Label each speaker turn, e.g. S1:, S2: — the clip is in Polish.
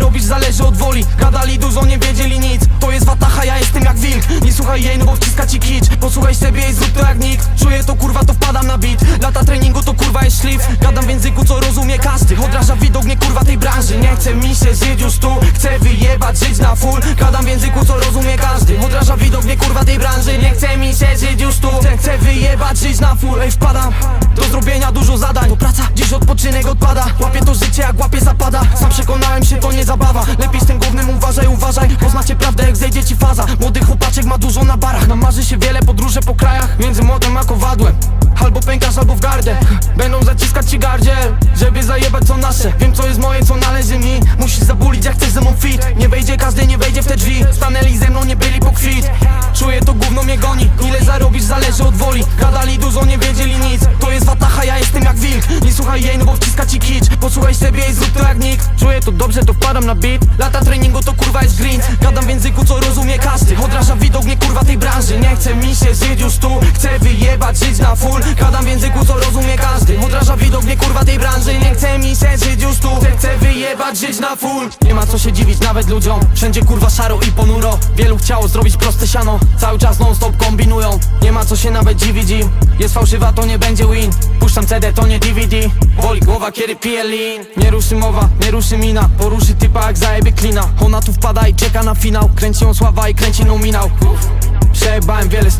S1: zarobisz zależy od woli. Gadali dużo, nie wiedzieli nic. To jest watacha, ja jestem jak wilk. Nie słuchaj jej, no bo wciska ci kicz. Posłuchaj siebie i zrób to jak nikt. Czuję to kurwa, to wpadam na beat. Lata treningu to kurwa jest szlif. Gadam w języku, co rozumie każdy. Odraża widok mnie kurwa tej branży. Nie chce mi się żyć już tu. Chcę wyjebać, żyć na full. Gadam w języku, co rozumie każdy. Odraża widok mnie kurwa tej branży. Nie chce mi się żyć już tu. Chcę, chcę wyjebać, żyć na full. Ej, wpadam. Do zrobienia dużo zadań To praca, dziś odpoczynek odpada. Łapię to życie jak łapie marzy się wiele podróże po krajach Między młotem a kowadłem. Albo pękasz, albo w gardę. Będą zaciskać ci gardzie Żeby zajebać co nasze. Wiem co jest moje, co należy mi. Musisz zabulić jak chcesz ze mną fit. Nie wejdzie każdy, nie wejdzie w te drzwi. Stanęli ze mną, nie byli po kwit Czuję to gówno mnie goni. Ile zarobisz zależy od woli. Gadali dużo, nie wiedzieli nic. To jest watacha, ja jestem jak wilk. Nie słuchaj jej, no bo wciska ci kicz. Posłuchaj siebie i zrób to jak nikt Czuję to dobrze, to wpadam na beat. Lata treningu to kurwa jest green Gadam w języku, co rozumie każdy kurwa tej branży. Nie chce mi się żyć już tu Chcę, wyjebać, żyć na full. Nie ma co się dziwić nawet ludziom. Wszędzie kurwa szaro i ponuro. Wielu chciało zrobić proste siano. Cały czas non stop kombinują. Nie ma co się nawet dziwić im. Jest fałszywa, to nie będzie win. Puszczam CD, to nie DVD Boli głowa, kiedy piję lean. Nie ruszy mowa, nie ruszy mina. Poruszy typa jak zajebie klina. Ona tu wpada i czeka na finał. Kręci ją sława i kręci nominał. Przejebałem wiele